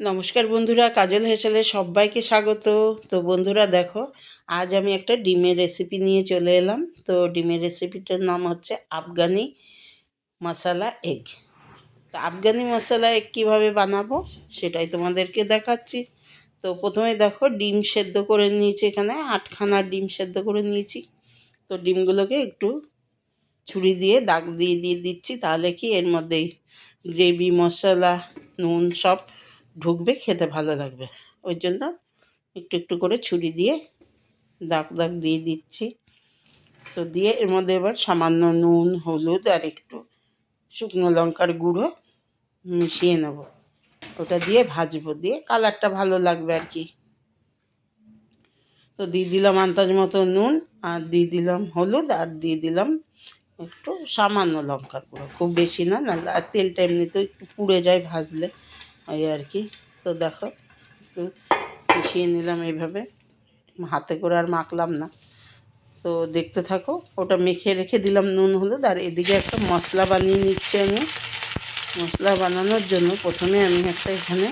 নমস্কার বন্ধুরা, কাজল হেসেলে সবাইকে স্বাগত। তো বন্ধুরা দেখো, আজ আমি একটা ডিমের রেসিপি নিয়ে চলে এলাম। তো ডিমের রেসিপিটার নাম হচ্ছে আফগানি মশালা এগ তো আফগানি মশলা এগ কীভাবে বানাবো সেটাই তোমাদেরকে দেখাচ্ছি। তো প্রথমে দেখো, ডিম সেদ্ধ করে নিয়েছি এখানে, আটখানা ডিম সেদ্ধ করে নিয়েছি। তো ডিমগুলোকে একটু ছুরি দিয়ে দাগ দিয়ে দিয়ে দিচ্ছি, তাহলে কি এর মধ্যে গ্রেভি মশলা, নুন সব ঢুকবে, খেতে ভালো লাগবে। ওই জন্য একটু একটু করে ছুরি দিয়ে দাগ দাগ দিয়ে দিচ্ছি। তো দিয়ে এর মধ্যে এবার সামান্য নুন, হলুদ আর একটু শুকনো লঙ্কার গুঁড়ো মিশিয়ে নেব। ওটা দিয়ে ভাজবো, দিয়ে কালারটা ভালো লাগবে আর কি। তো দিয়ে দিলাম আন্দাজ মতো নুন আর দিয়ে দিলাম হলুদ আর দিয়ে দিলাম একটু সামান্য লঙ্কার গুঁড়ো। খুব বেশি না না, আর তেলটা এমনিতেও একটু পুড়ে যায় ভাজলে। ওই আর কি। তো দেখো একটু মিশিয়ে নিলাম এইভাবে। হাতে করে আর মাখলাম না। তো দেখতে থাকো, ওটা মেখে রেখে দিলাম নুন, হলুদ, আর এদিকে একটা মশলা বানিয়ে নিচ্ছি আমি। মশলা বানানোর জন্য প্রথমে আমি একটা এখানে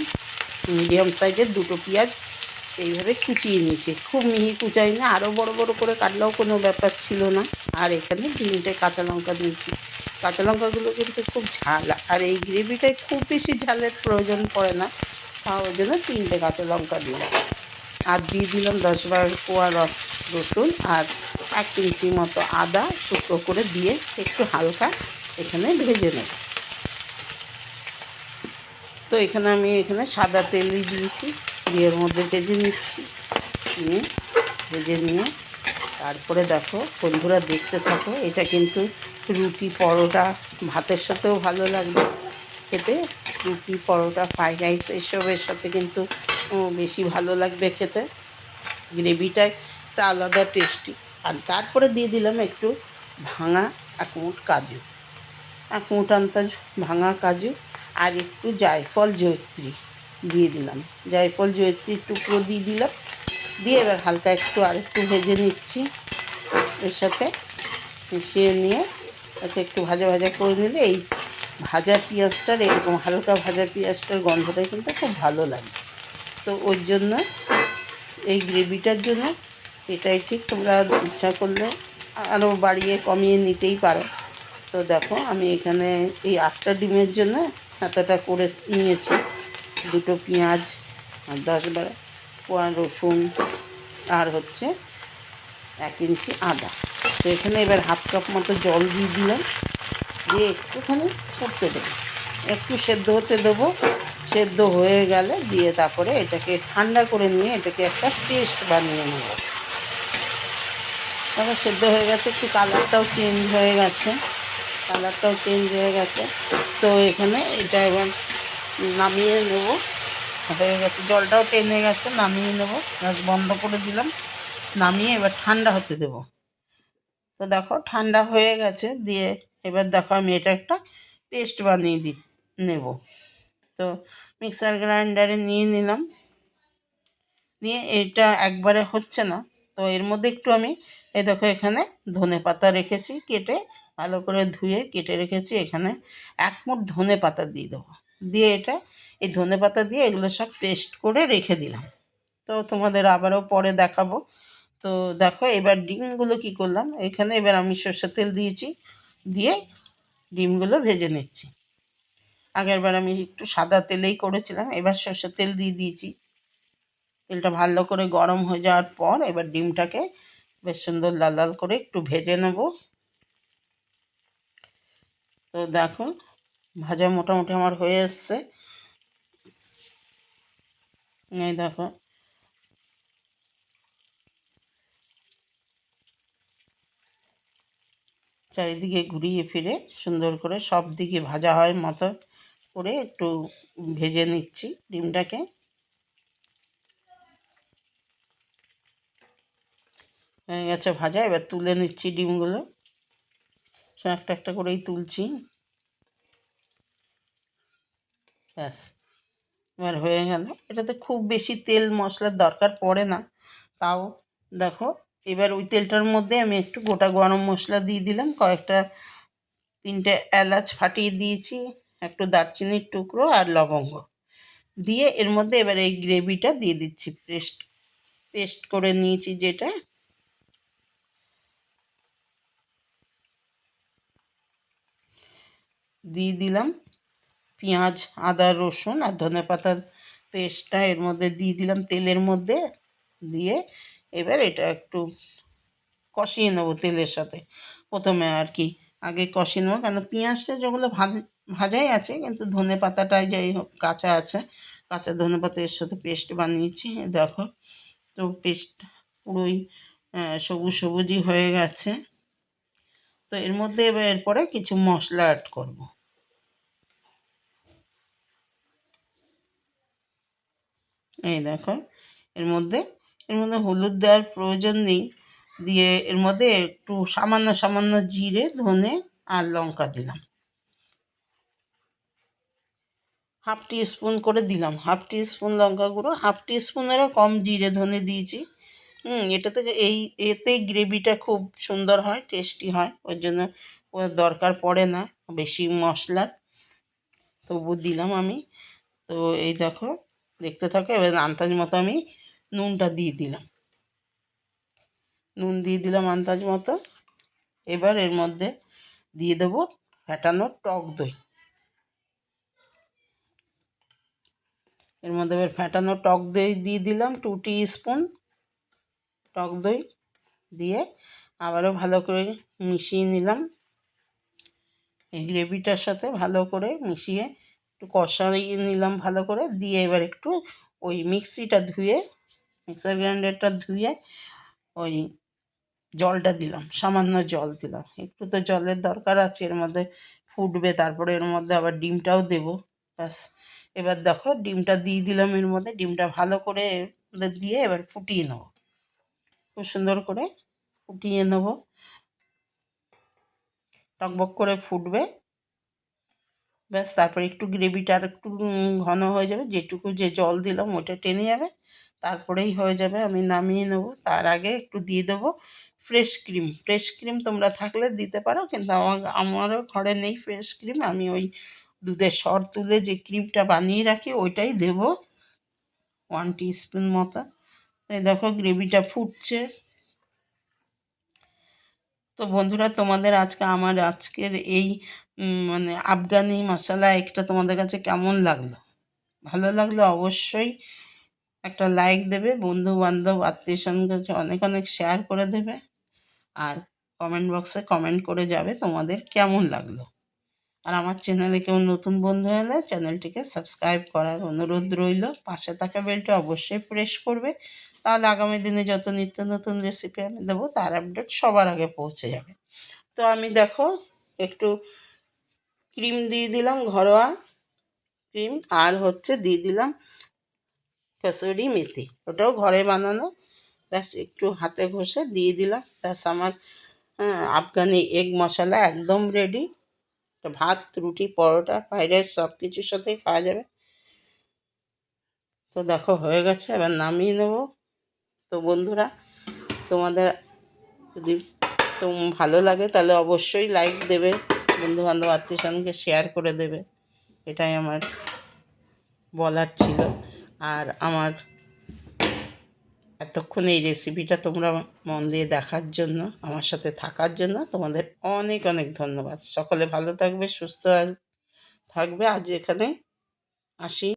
মিডিয়াম সাইজের দুটো পেঁয়াজ এইভাবে কুচিয়ে নিয়েছি। খুব মিহি কুচাই না আরও বড় বড় করে কাটলেও কোনো ব্যাপার ছিল না। আর এখানে তিনটে কাঁচা লঙ্কা দিয়েছি। কাঁচা লঙ্কাগুলো কিন্তু খুব ঝাল, আর এই গ্রেভিটায় খুব বেশি ঝালের প্রয়োজন পড়ে না। ওই জন্য তিনটে কাঁচা লঙ্কা দিলাম। আর দিয়ে দিলাম দশ বারো কোয়া রসুন আর এক ইঞ্চি মতো আদা টুকরো করে দিয়ে একটু হালকা এখানে ভেজে নেব। তো এখানে আমি এখানে সাদা তেলই দিয়েছি। দিয়ে মধ্যে ভেজে নিচ্ছি। নিয়ে ভেজে নিয়ে তারপরে দেখো, বন্ধুরা দেখতে থাকো, এটা কিন্তু রুটি পরোটা, ভাতের সাথেও ভালো লাগবে। খেতে রুটি পরোটা, ফ্রাইড রাইস এসবের সাথে কিন্তু বেশি ভালো লাগবে খেতে। গ্রেভিটা একটা আলাদা টেস্টি আর তারপরে দিয়ে দিলাম একটু ভাঙা এক মুঠ কাজু। এক মুঠ আন্তাজ ভাঙা কাজু আর একটু জায়ফল জয়ত্রী। দিয়ে দিলাম। জায়ফল জয়ত্রীর টুকরো দিয়ে দিলাম। দিয়ে এবার হালকা একটু আর একটু ভেজে নিচ্ছি। এর সাথে মিশিয়ে নিয়ে ওকে একটু ভাজা ভাজা করে নিলে এই ভাজা পেঁয়াজটার, এরকম হালকা ভাজা পেঁয়াজটার গন্ধটাই কিন্তু খুব ভালো লাগে। তো ওর জন্য, এই গ্রেভিটার জন্য এটাই ঠিক তোমরা ইচ্ছা করলে আরও বাড়িয়ে কমিয়ে নিতেই পারো। তো দেখো, আমি এখানে এই আটটা ডিমের জন্য এতটা করে নিয়েছি। দুটো পেঁয়াজ, আর দশ বারো কোয়া রসুন, আর হচ্ছে এক ইঞ্চি আদা। তো এখানে এবার হাফ কাপ মতো জল দিয়ে দিলাম। দিয়ে একটুখানি ফুটতে দেবো। একটু সেদ্ধ হতে দেবো। সেদ্ধ হয়ে গেলে দিয়ে তারপরে এটাকে ঠান্ডা করে নিয়ে এটাকে একটা পেস্ট বানিয়ে নেব। তারপর সেদ্ধ হয়ে গেছে, একটু কালারটাও চেঞ্জ হয়ে গেছে। কালারটাও চেঞ্জ হয়ে গেছে। তো এখানে এটা এবার নামিয়ে নেব। হয়ে গেছে, জলটাও টেনে গেছে, নামিয়ে নেব। গ্যাস বন্ধ করে দিলাম, নামিয়ে এবার ঠান্ডা হতে দেব। তো দেখো, ঠান্ডা হয়ে গেছে, দিয়ে এবার দেখো আমি এটা একটা পেস্ট বানিয়ে দি, নেব। তো মিক্সার গ্রাইন্ডারে নিয়ে নিলাম। নিয়ে এটা একবারে হচ্ছে না, তো এর মধ্যে একটু আমি, এ দেখো এখানে ধনে পাতা রেখেছি কেটে, ভালো করে ধুয়ে কেটে রেখেছি, এখানে এক মুঠ ধনে পাতা দিয়ে দেবো। দিয়ে এটা, এই ধনে পাতা দিয়ে এগুলো সব পেস্ট করে রেখে দিলাম। তো তোমাদের আবারও পরে দেখাবো। তো দেখো, এবার ডিমগুলো কি করলাম? এখানে এবার আমি সর্ষের তেল দিয়েছি, দিয়ে ডিমগুলো ভেজে নিচ্ছি। আগেরবার আমি একটু সাদা তেলেই করেছিলাম, এবার সর্ষের তেল দিয়ে দিয়েছি। তেলটা ভালো করে গরম হয়ে যাওয়ার পর এবার ডিমটাকে বেশ সুন্দর লাল লাল করে একটু ভেজে নেব। তো দেখো ভাজা মোটামুটি আমার হয়ে এসছে। এই দেখো। চারিদিকে ঘুরিয়ে ফিরে সুন্দর করে সব দিকে ভাজা হয় মতো করে একটু ভেজে নিচ্ছি ডিমটাকে। হয়ে গেছে ভাজা, এবার তুলে নিচ্ছি ডিমগুলো। একটা একটা করেই তুলছি। ব্যাস। এবার হয়ে গেল। এটাতে খুব বেশি তেল মশলার দরকার পড়ে না। তাও দেখো, এবার ওই তেলটার মধ্যে আমি একটু গোটা গরম মশলা দিয়ে দিলাম। কয়েকটা, তিনটে এলাচ ফাটিয়ে দিয়েছি, একটু দারচিনির টুকরো আর লবঙ্গ। দিয়ে এর মধ্যে এবার এই গ্রেভিটা দিয়ে দিচ্ছি। পেস্ট পেস্ট করে নিয়েছি যেটা। দিয়ে দিলাম। পেঁয়াজ, আদা, রসুন আর ধনে পাতার পেস্টটা এর মধ্যে দিয়ে দিলাম তেলের মধ্যে দিয়ে এবার এটা একটু কষিয়ে নেব তেলের সাথে। প্রথমে আর কি আগে কষিয়ে নেব কেন পেঁয়াজটা যেগুলো ভাজাই আছে কিন্তু ধনে পাতাটাই যাই হোক কাঁচা আছে। কাঁচা ধনে পাতা এর সাথে পেস্ট বানিয়েছি দেখো তো পেস্ট পুরোই সবুজ সবুজই হয়ে গেছে। তো এর মধ্যে এবার এরপরে কিছু মশলা অ্যাড করব। এই দেখো, এর মধ্যে এর মধ্যে হলুদ দেওয়ার প্রয়োজন নেই। দিয়ে এর মধ্যে একটু সামান্য সামান্য জিরে, ধনে আর লঙ্কা দিলাম। হাফ টি স্পুন করে দিলাম। হাফ টি স্পুন লঙ্কা গুঁড়ো, হাফ টি স্পুনেরও কম জিরে, ধনে দিয়েছি। হুম, এটা থেকে এই, এতে গ্রেভিটা খুব সুন্দর হয়, টেস্টি হয়। ওর জন্য দরকার পড়ে না, বেশি মশলার। তবু দিলাম আমি। তো এই দেখো দেখতে থাকো। এবার আন্দাজ মতো আমি নুনটা দিয়ে দিলাম। নুন দিয়ে দিলাম আন্দাজ মতো। এবার এর মধ্যে দিয়ে দেবো ফ্যাটানো টক দই। এর মধ্যে এবার ফ্যাটানো টক দই দিয়ে দিলাম টু টি স্পুন টক দই দিয়ে আবারও ভালো করে মিশিয়ে নিলাম। এই গ্রেভিটার সাথে ভালো করে মিশিয়ে একটু কষাইয়ে নিলাম ভালো করে, দিয়ে এবার একটু ওই মিক্সিটা ধুয়ে, মিক্সার গ্রাইন্ডারটা ধুয়ে ওই জলটা দিলাম, সামান্য জল দিলাম। একটু তো জলের দরকার আছে, এর মধ্যে ফুটবে, তারপরে এর মধ্যে আবার ডিমটাও দেবো, ব্যাস। এবার দেখো ডিমটা দিয়ে দিলাম এর মধ্যে, ডিমটা ভালো করে দিয়ে এবার ফুটিয়ে নেব। খুব সুন্দর করে ফুটিয়ে নেব। টকবক করে ফুটবে। ব্যাস, তারপরে একটু গ্রেভিটা আর একটু ঘন হয়ে যাবে, যেটুকু যে জল দিলাম ওটা টেনে যাবে, তারপরেই হয়ে যাবে, আমি নামিয়ে নেব। তার আগে একটু দিয়ে দেবো ফ্রেশ ক্রিম ফ্রেশ ক্রিম তোমরা থাকলে দিতে পারো, কিন্তু আমার, আমারও ঘরে নেই ফ্রেশ ক্রিম আমি ওই দুধের সর তুলে যে ক্রিমটা বানিয়ে রাখি, ওইটাই দেব। ওয়ান স্পুন মতো। দেখো, গ্রেভিটা ফুটছে। তো বন্ধুরা, তোমাদের আজকে, আমার আজকের এই মানে আফগানি মশলা একটা তোমাদের কাছে কেমন লাগল? ভালো লাগলে অবশ্যই একটা লাইক দেবে বন্ধু বান্ধব আত্মীয় কাছে অনেক অনেক শেয়ার করে দেবে। আর কমেন্ট বক্সে কমেন্ট করে যাবে তোমাদের কেমন লাগল। আর আমার চ্যানেলে কেউ নতুন বন্ধু হলে চ্যানেলটিকে সাবস্ক্রাইব করার অনুরোধ রইল। পাশে থাকা বেলটা অবশ্যই প্রেস করবে। তাহলে আগামী দিনে যত নিত্য নতুন রেসিপি আমি দেবো, তার আপডেট সবার আগে পৌঁছে যাবে। তো আমি দেখো, একটু ক্রিম দিয়ে দিলাম ঘরোয়া ক্রিম আর হচ্ছে দিয়ে দিলাম কসুরি মেথি। ওটাও ঘরে বানানো। ব্যাস, একটু হাতে ঘষে দিয়ে দিলাম। ব্যাস, আমার আফগানি এগ মশলা একদম রেডি ভাত, রুটি, পরোটা ফ্রাইড রাইস সব কিছুর সাথেই খাওয়া যাবে। তো দেখো, হয়ে গেছে। এবার নামিয়ে নেব। তো বন্ধুরা, তোমাদের যদি তো ভালো লাগে তাহলে অবশ্যই লাইক দেবে, বন্ধুবান্ধব আত্মীয় স্বজনকে শেয়ার করে দেবে। এটাই আমার বলার ছিল। আর আমার এতক্ষণ এই রেসিপিটা তোমরা মন দিয়ে দেখার জন্য, আমার সাথে থাকার জন্য তোমাদের অনেক অনেক ধন্যবাদ। সকলে ভালো থাকবে, সুস্থ থাকবে। আজ এখানে আসি।